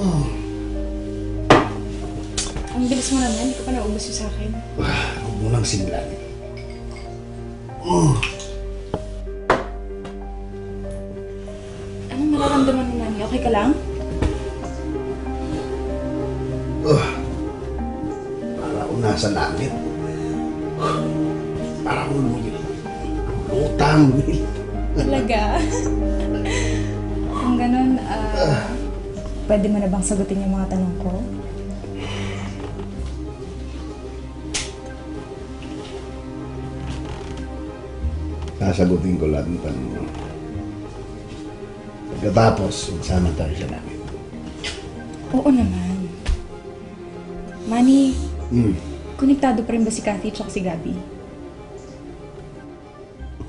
Oh. Ang bilis mo naman, hindi ko pa naubos yung sa akin. Ah, huwag mo nang simulan. Oh. Anong nararamdaman mo, Nani? Okay ka lang? Oh. Para akong nasa langit. Para akong Will. Talaga? Pwede mo na bang sagutin yung mga tanong ko? Sasagutin ko lahat ng tanong mo. Pagkatapos, magsama tayo sa langit. Oo naman. Manny, Hmm. konektado pa rin ba si Cathy at si Gabby?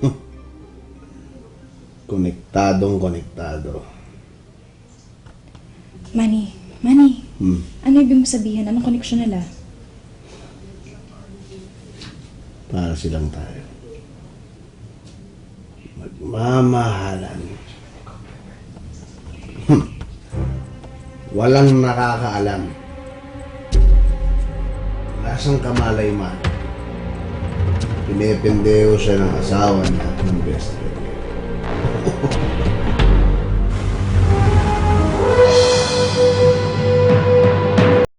Konektadong konektado. Manny, Manny, Hmm. ano ibig mo sabihin? Anong koneksyon nila? Para silang tayo. Magmamahalan. Hmm. Walang nakakaalam. Lasang kamalay man. Pinependeo siya ng asawa niya at ng best friend.